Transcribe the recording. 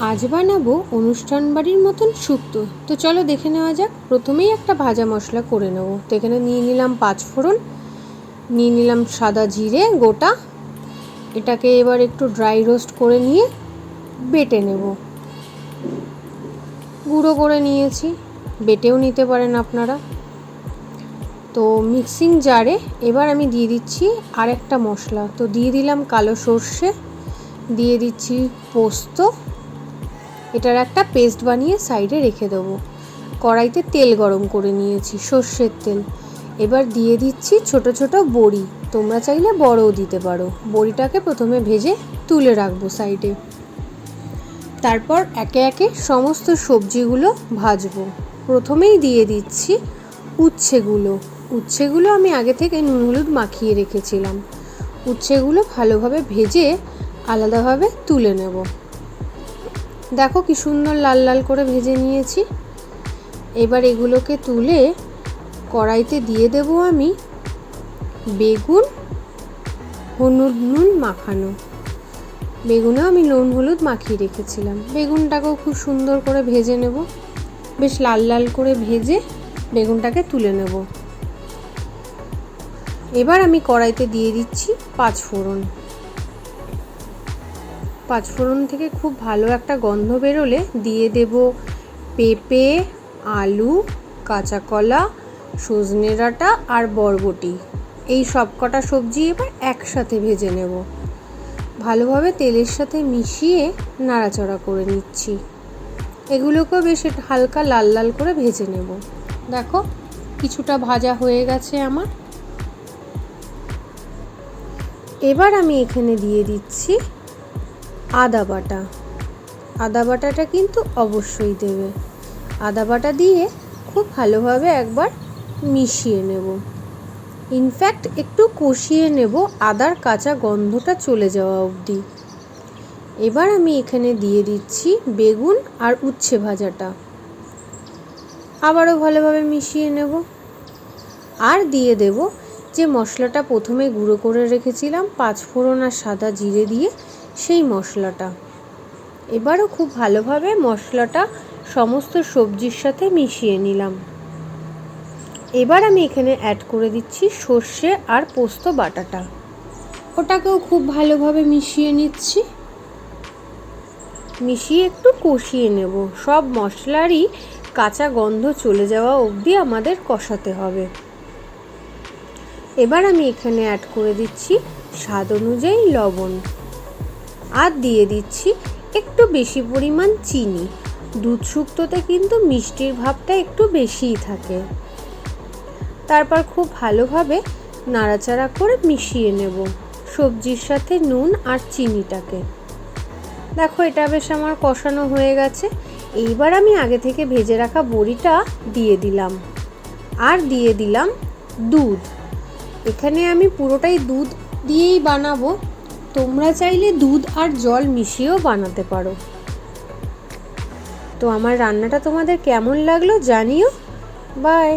আজ বানাবো অনুষ্ঠান বাড়ির মতন শুক্তো। তো চলো দেখে নেওয়া যাক। প্রথমেই একটা ভাজা মশলা করে নেব। তো এখানে নিয়ে নিলাম পাঁচ ফোড়ন, নিয়ে নিলাম সাদা জিরে গোটা। এটাকে এবার একটু ড্রাই রোস্ট করে নিয়ে বেটে নেব। গুঁড়ো করে নিয়েছি। বেটেও নিতে পারেন আপনারা। তো মিক্সিং জারে এবার আমি দিয়ে দিচ্ছি আর একটা মশলা। তো দিয়ে দিলাম কালো সর্ষে, দিয়ে দিচ্ছি পোস্ত এটার একটা পেস্ট বানিয়ে সাইডে রেখে দেবো। কড়াইতে তেল গরম করে নিয়েছি, সর্ষের তেল। এবার দিয়ে দিচ্ছি ছোট ছোট বড়ি। তোমরা চাইলে বড়ও দিতে পারো। বড়িটাকে প্রথমে ভেজে তুলে রাখব সাইডে। তারপর একে একে সমস্ত সবজিগুলো ভাজবো। প্রথমেই দিয়ে দিচ্ছি উচ্ছেগুলো। উচ্ছেগুলো আমি আগে থেকে নুন হলুদ মাখিয়ে রেখেছিলাম। উচ্ছেগুলো ভালোভাবে ভেজে আলাদাভাবে তুলে নেব। দেখো কি সুন্দর লাল লাল করে ভেজে নিয়েছি। এবার এগুলোকে তুলে কড়াইতে দিয়ে দেব আমি বেগুন, হলুদ নুন মাখানো। বেগুনেও আমি নুন হলুদ মাখিয়ে রেখেছিলাম। বেগুনটাকেও খুব সুন্দর করে ভেজে নেব। বেশ লাল লাল করে ভেজে বেগুনটাকে তুলে নেব। এবার আমি কড়াইতে দিয়ে দিচ্ছি পাঁচ ফোড়ন। পাঁচফোড়ন থেকে খুব ভালো একটা গন্ধ বেরোলে দিয়ে দেব পেঁপে, আলু, কাঁচা কলা, সজনে ডাঁটা আর বরবটি। এই সব কটা সবজি এবার একসাথে ভেজে নেব। ভালোভাবে তেলের সাথে মিশিয়ে নাড়াচাড়া করে নিচ্ছি। এগুলোকেও বেশ হালকা লাল লাল করে ভেজে নেব। দেখো, কিছুটা ভাজা হয়ে গেছে আমার। এবার আমি এখানে দিয়ে দিচ্ছি আদা বাটা। আদা বাটাটা কিন্তু অবশ্যই দেবে। আদা বাটা দিয়ে খুব ভালোভাবে একবার মিশিয়ে নেব। ইনফ্যাক্ট একটু কষিয়ে নেব, আদার কাঁচা গন্ধটা চলে যাওয়া অবধি। এবার আমি এখানে দিয়ে দিচ্ছি বেগুন আর উচ্ছে ভাজাটা। আবারও ভালোভাবে মিশিয়ে নেব। আর দিয়ে দেব যে মশলাটা প্রথমে গুঁড়ো করে রেখেছিলাম পাঁচ ফোড়ন আর সাদা জিরে দিয়ে সেই মশলাটা। এবারও খুব ভালোভাবে মশলাটা সমস্ত সবজির সাথে মিশিয়ে নিলাম। এবার আমি এখানে অ্যাড করে দিচ্ছি সর্ষে আর পোস্ত বাটাটা। ওটাকেও খুব ভালোভাবে মিশিয়ে নিচ্ছি। মিশিয়ে একটু কষিয়ে নেব। সব মশলারই কাঁচা গন্ধ চলে যাওয়া অবধি আমাদের কষাতে হবে। এবার আমি এখানে অ্যাড করে দিচ্ছি স্বাদ অনুযায়ী লবণ। আর দিয়ে দিচ্ছি একটু বেশি পরিমাণ চিনি। দুধ শুক্তোতে কিন্তু মিষ্টির ভাবটা একটু বেশিই থাকে। তারপর খুব ভালোভাবে নাড়াচাড়া করে মিশিয়ে নেব সবজির সাথে নুন আর চিনিটাকে। দেখো, এটা বেশ আমার কষানো হয়ে গেছে। এইবার আমি আগে থেকে ভেজে রাখা বড়িটা দিয়ে দিলাম। আর দিয়ে দিলাম দুধ। এখানে আমি পুরোটাই দুধ দিয়েই বানাবো। তোমরা চাইলে দুধ আর জল মিশিয়েও বানাতে পারো। তো আমার রান্নাটা তোমাদের কেমন লাগল জানিও। বাই।